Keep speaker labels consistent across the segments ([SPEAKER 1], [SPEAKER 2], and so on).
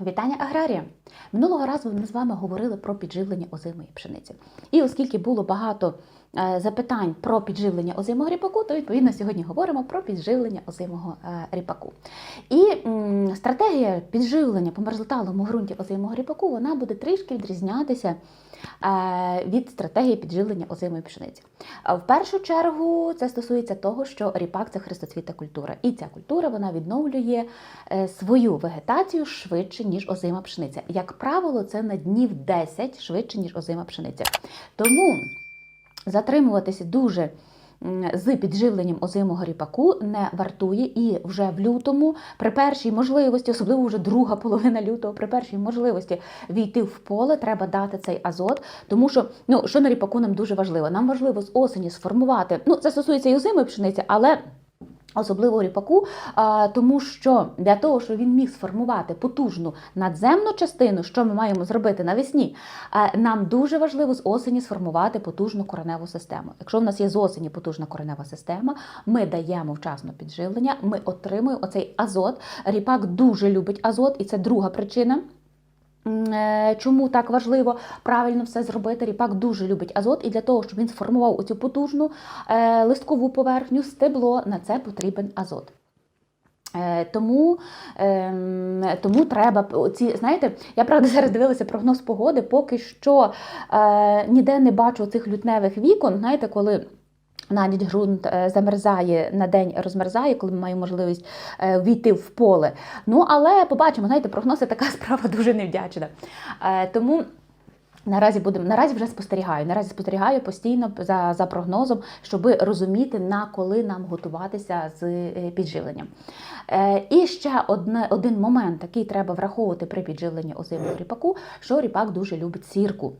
[SPEAKER 1] Вітання аграрія! Минулого разу ми з вами говорили про підживлення озимої пшениці. І оскільки було багато запитань про підживлення озимого ріпаку, то відповідно сьогодні говоримо про підживлення озимого е, ріпаку. І стратегія підживлення по мерзлоталому ґрунті озимого ріпаку вона буде трішки відрізнятися е, від стратегії підживлення озимої пшениці. В першу чергу це стосується того, що ріпак це хрестоцвітна культура, і ця культура вона відновлює е, свою вегетацію швидше, ніж озима пшениця. Як правило, це на днів 10 швидше, ніж озима пшениця. Тому затримуватися дуже з підживленням озимого ріпаку не вартує і вже в лютому, при першій можливості, особливо вже друга половина лютого, при першій можливості війти в поле, треба дати цей азот, тому що ну що на ріпаку нам дуже важливо. Нам важливо з осені сформувати. Ну це стосується і озимої пшениці, але. Особливо ріпаку, тому що для того, щоб він міг сформувати потужну надземну частину, що ми маємо зробити навесні, нам дуже важливо з осені сформувати потужну кореневу систему. Якщо в нас є з осені потужна коренева система, ми даємо вчасно підживлення, ми отримуємо оцей азот. Ріпак дуже любить азот, і це друга причина. Е, Чому так важливо правильно все зробити? Ріпак дуже любить азот, і для того, щоб він сформував оцю потужну е, листкову поверхню, стебло, на це потрібен азот. Е, Тому, ем, тому треба ці, знаєте, я правда зараз дивилася прогноз погоди, поки що ніде не бачу цих лютневих вікон, знаєте, коли. На ніч ґрунт е, замерзає, на день розмерзає, коли ми маємо можливість е, війти в поле. Ну, але побачимо, знаєте, прогнози така справа дуже невдячна. Е, Тому наразі будемо наразі вже спостерігаю. Наразі спостерігаю постійно за, за прогнозом, щоб розуміти, на коли нам готуватися з підживленням. Е, І ще одне, один момент, який треба враховувати при підживленні озимого ріпаку, що ріпак дуже любить сірку.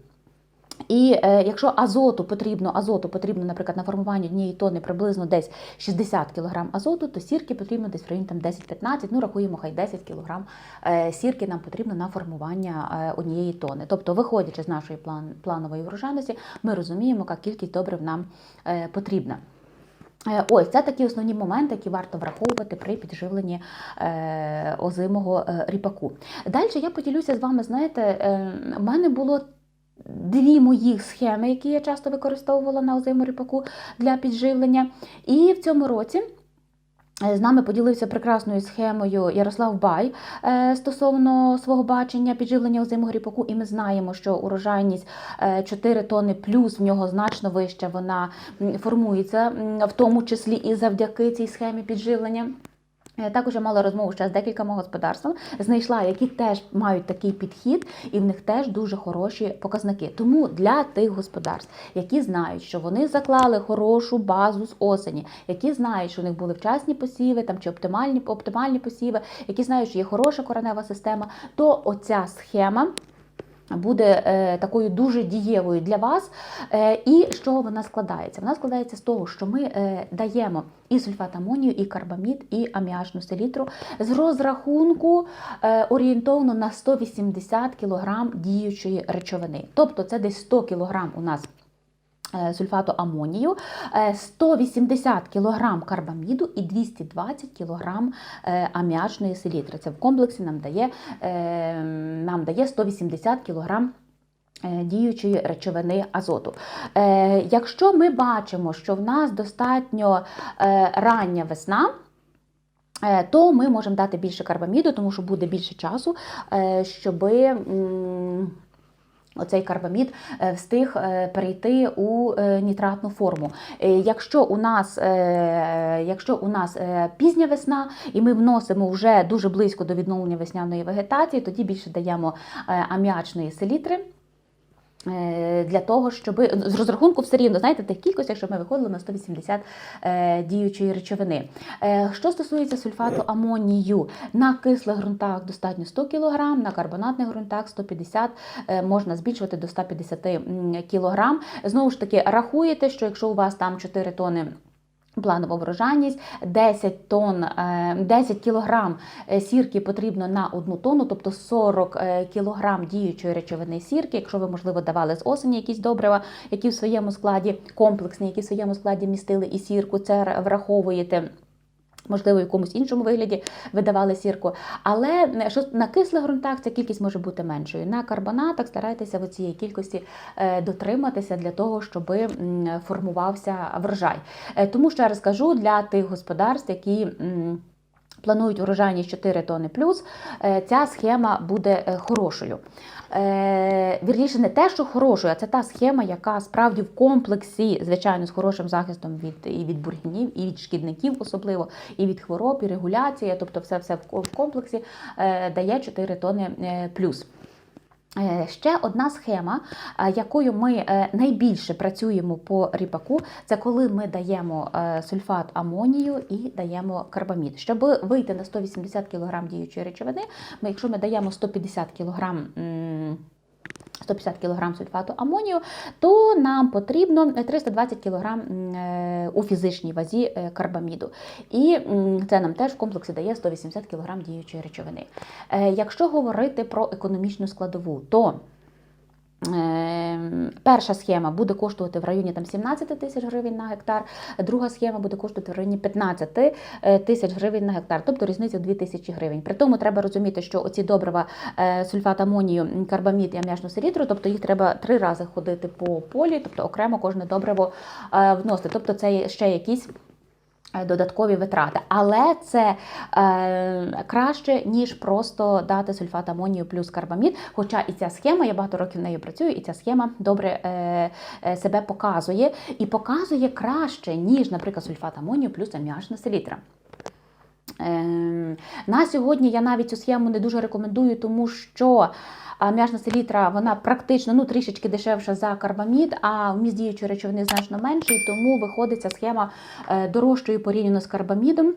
[SPEAKER 1] І е, якщо азоту потрібно, азоту потрібно, наприклад, на формування однієї тони приблизно десь 60 кг азоту, то сірки потрібно десь в районі там 10-15, ну рахуємо, хай 10 кг е, сірки нам потрібно на формування е, однієї тони. Тобто, виходячи з нашої план, планової врожайності, ми розуміємо, яка кількість добрив нам е, потрібна. Е, Ось це такі основні моменти, які варто враховувати при підживленні е, озимого е, ріпаку. Далі я поділюся з вами. Знаєте, в мене було дві моїх схеми, які я часто використовувала на озимому ріпаку для підживлення. І в цьому році. е, З нами поділився прекрасною схемою Ярослав Бай е, стосовно свого бачення підживлення озимого ріпаку, і ми знаємо, що урожайність е, 4 тонни плюс в нього значно вища. Вона формується, в тому числі і завдяки цій схемі підживлення. Я також я мала розмову ще з декількома господарствами, знайшла, які теж мають такий підхід, і в них теж дуже хороші показники. Тому для тих господарств, які знають, що вони заклали хорошу базу з осені, які знають, що у них були вчасні посіви там чи оптимальні оптимальні посіви, які знають, що є хороша коренева система, то оця схема. Буде е, такою дуже дієвою для вас. Е, і з чого вона складається? Вона складається з того, що ми е, даємо і сульфат амонію, і карбамід, і аміачну селітру з розрахунку орієнтовно на 180 кг діючої речовини. Тобто це десь 100 кг у нас. Е, Сульфату амонію, е, 180 кг карбаміду і 220 кг е, аміачної селітри. Це в комплексі нам дає, е, нам дає 180 кг е, діючої речовини азоту. Е, Якщо ми бачимо, що в нас достатньо е, рання весна, е, то ми можемо дати більше карбаміду, тому що буде більше часу, е, щоби. Оцей карбамід е, встиг е, перейти у е, нітратну форму. Якщо у нас, якщо у нас пізня весна, і ми вносимо вже дуже близько до відновлення весняної вегетації, тоді більше даємо аміачної селітри. Е, Для того, щоб з розрахунку все рівно, знаєте, тих кількостей, щоб ми виходили на 180 е, діючої речовини. Е, Що стосується сульфату амонію, на кислих ґрунтах достатньо 100 кг, на карбонатних ґрунтах 150 е, можна збільшувати до 150 кг. Знову ж таки, рахуєте, що якщо у вас там 4 тони Планова врожайність 10 тонн, е, 10 кілограм е, сірки потрібно на одну тонну, тобто 40 е, кілограм діючої речовини сірки. Якщо ви, можливо, давали з осені якісь добрива, які в своєму складі комплексні, які в своєму складі містили і сірку, це враховуєте. Можливо, в якомусь іншому вигляді видавали сірку. Але е, що на кислих ґрунтах ця кількість може бути меншою. На карбонатах старайтеся в цієї кількості е, дотриматися для того, щоб формувався врожай. Е, Тому ще раз кажу для тих господарств, які. Планують урожайність 4 тони плюс, ця схема буде хорошою. Е, Вірніше, не те, що хорошою, а це та схема, яка справді в комплексі, звичайно, з хорошим захистом від і від бургінів, і від шкідників, особливо, і від хвороб, і регуляція, тобто все все в комплексі е, дає 4 тони е, плюс. Е, Ще одна схема, е, якою ми е, найбільше працюємо по ріпаку, це коли ми даємо сульфат амонію і даємо карбамід. Щоб вийти на 180 кг діючої речовини, ми, якщо ми даємо 150 кг 150 кг сульфату амонію, то нам потрібно 320 кг е, у фізичній вазі е, карбаміду. І це нам теж в комплексі дає 180 кг діючої речовини. Е, Якщо говорити про економічну складову, то Перша схема буде коштувати в районі там 17 тисяч гривень на гектар, друга схема буде коштувати в районі 15 е, тисяч гривень на гектар, тобто різниця 2 тисячі гривень. При тому треба розуміти, що оці добрива е, сульфат амонію, карбамід і ам'ячну селітру, тобто їх треба три рази ходити по полі, тобто окремо кожне добриво е, вносити. Тобто це ще якісь. Е, Додаткові витрати, але це е, краще ніж просто дати сульфат амонію плюс карбамід. Хоча і ця схема, я багато років нею працюю, і ця схема добре е, е, себе показує і показує краще, ніж, наприклад, сульфат амонію плюс аміачна селітра. Ем, На сьогодні я навіть цю схему не дуже рекомендую, тому що м'яжна селітра вона практично ну, трішечки дешевша за карбамід, а вміст діючої речовини значно менший, тому виходить ця схема е, дорожчою порівняно з карбамідом.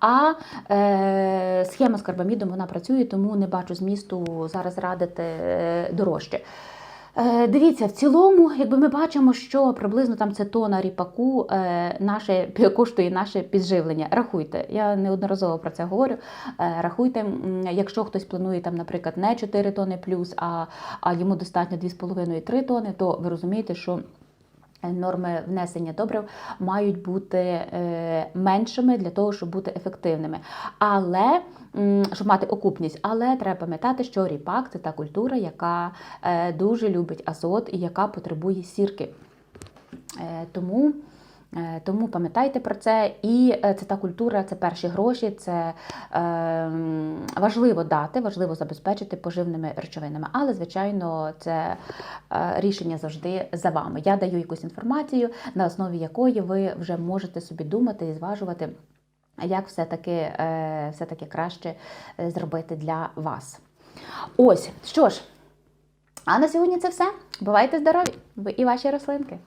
[SPEAKER 1] А е, схема з карбамідом вона працює, тому не бачу змісту зараз радити е, дорожче. Е, Дивіться, в цілому, якби ми бачимо, що приблизно там це тона ріпаку е, наше коштує наше підживлення. Рахуйте, я неодноразово про це говорю. Е, рахуйте, якщо хтось планує там, наприклад, не 4 тони плюс, а, а йому достатньо 2,5-3 тони, то ви розумієте, що. Е, Норми внесення добрив мають бути е, меншими для того, щоб бути ефективними. Але щоб мати окупність, але треба пам'ятати, що ріпак це та культура, яка е, дуже любить азот і яка потребує сірки. Тому, тому пам'ятайте про це. І е, це та культура, це перші гроші, це е, важливо дати, важливо забезпечити поживними речовинами. Але, звичайно, це е, рішення завжди за вами. Я даю якусь інформацію, на основі якої ви вже можете собі думати і зважувати. Як все-таки, е, все-таки краще е, зробити для вас? Ось що ж, а на сьогодні це все. Бувайте здорові! Ви і ваші рослинки!